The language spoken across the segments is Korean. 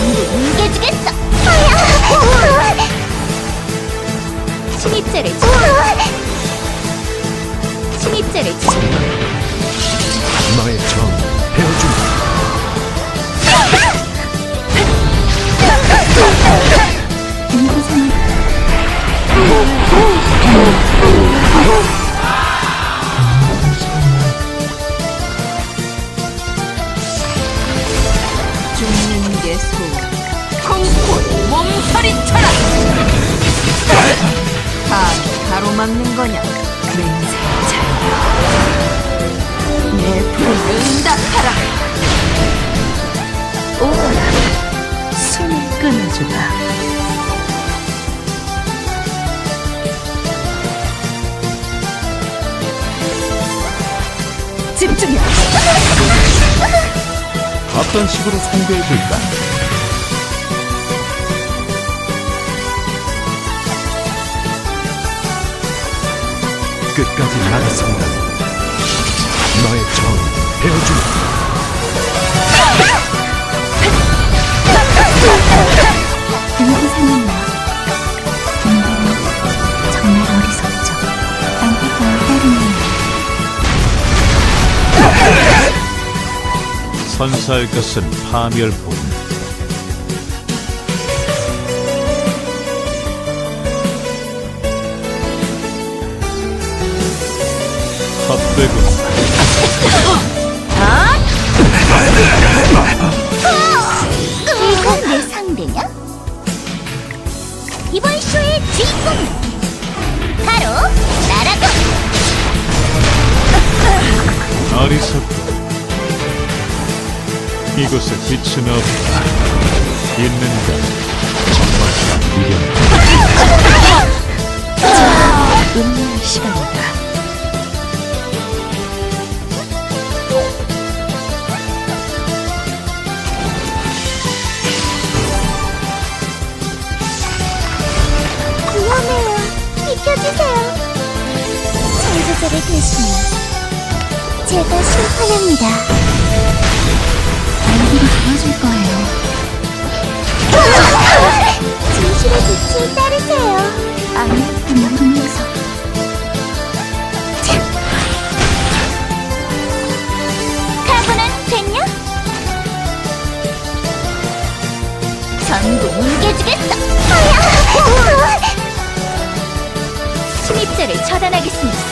전부 뭉개주겠어! 신입자를 치 침입자를 치 너의 정 배워준다. 이곳은 맹세의 자여 내 불을 응답하라. 오거라. 숨을 끊어주마. 집중해. 어떤 식으로 상대해 볼까? 끝까지 나가습니다 너의 정 베어주마. 인기상은 나. 인간은 정말 어리석죠. 안타까운 따름이에요. 선사할 것은 파멸뿐. 어리석고 이곳에 빛은 없다. 있는가 정말 미련. 음료의 시간이다 위험해요 비켜주세요 창조자를 대신해 제가 심판합니다. 아이들이 도와줄 거예요. 진실의 빛을 따르세요. 아무것도 모르면서 참. 각오는 됐냐? 전부 하야! 침입자를 처단하겠습니다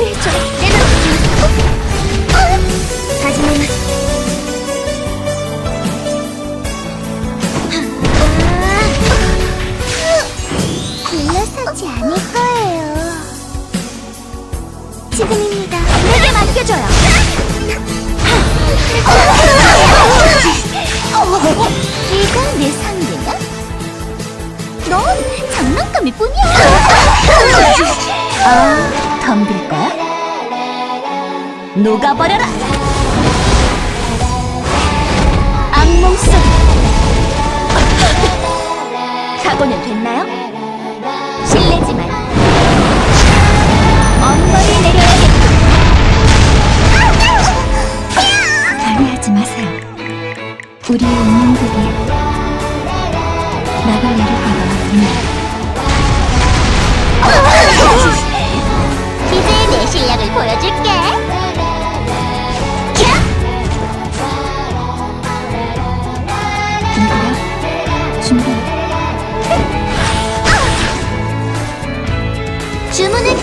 보수해줘. 하지만 물러서지 않을 거예요. 지금입니다. 내게 맡겨줘요. 녹아버려라. 악몽 속. 각오는 됐나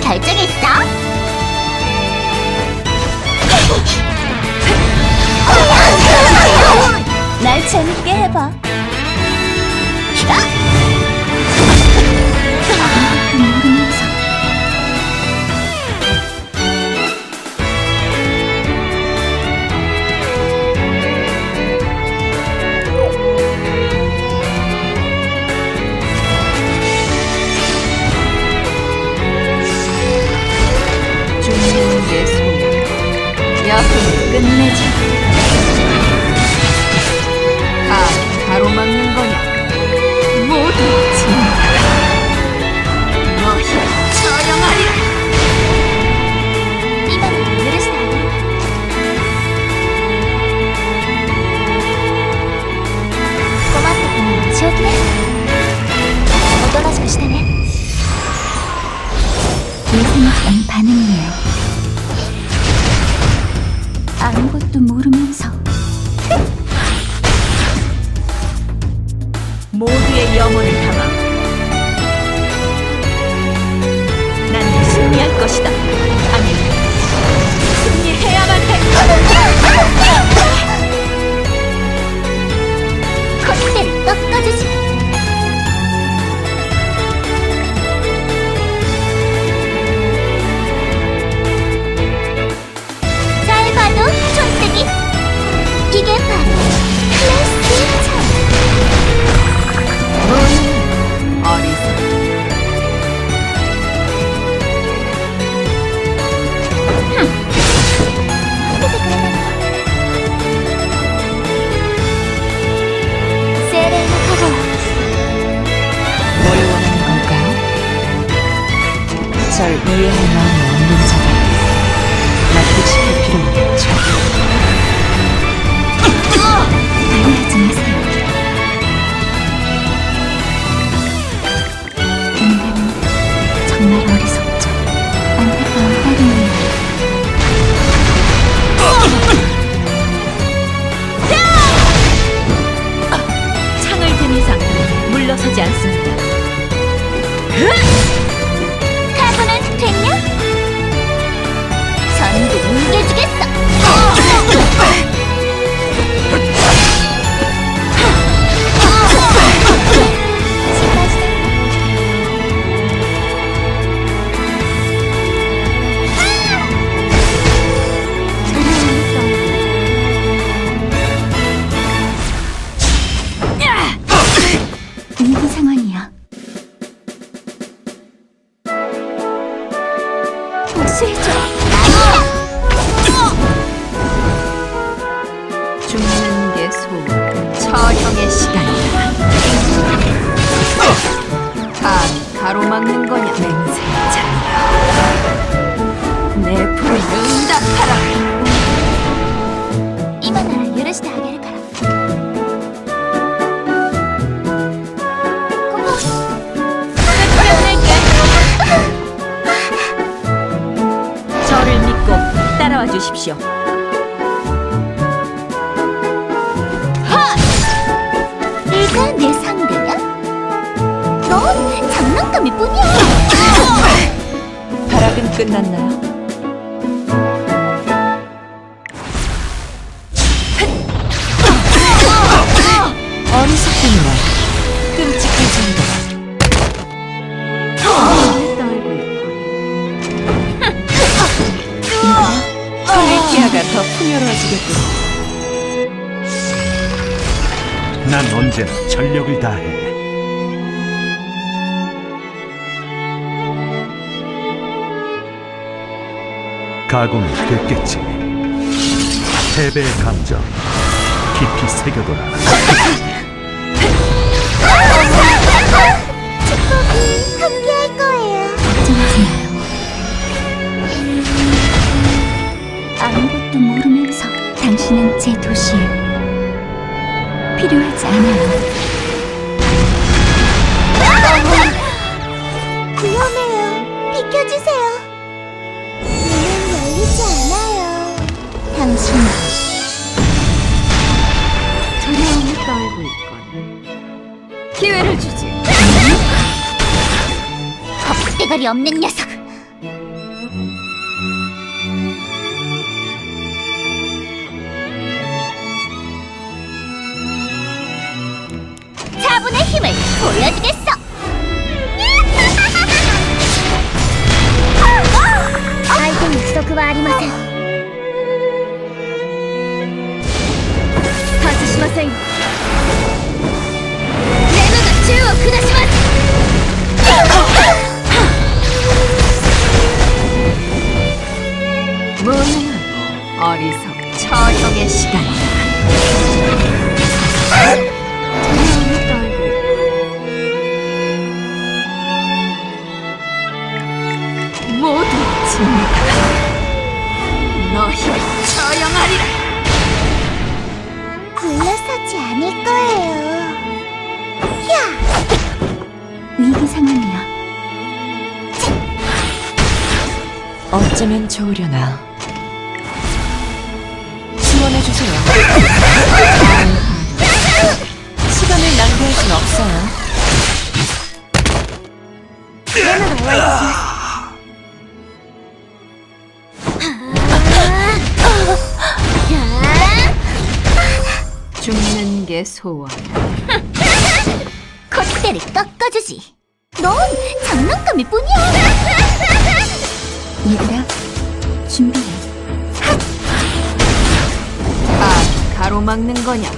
결정했어? 날 재밌게 해봐. 반응이에요. 아무것도 모르면서 모두의 영혼을 하십시오. 내가 내 상대냐? 넌 장난감일 뿐이야. 아! 발악은 끝났나요? 시야가 더 풍요로워지겠군. 난 언제나 전력을 다해. 가공이 됐겠지. 패배의 감정 깊이 새겨둬라. 당신 두려움을 떨고 있군 기회를 주지. 어, 겁대가리 없는 녀석. 어리석 처형의 시간이다. 모두 집니다. 너희를 처형하리라. 굴러서지 않을 거예요. 야! 위기 상황이야. 어쩌면 좋으려나. 주세요. 시간을 낭비할 순 없어요. 와이즈. 죽는 게 소원. 콧대를 꺾어주지. 넌 장난감일 뿐이야. 얘들아, 준비해. 가로막는 거냐?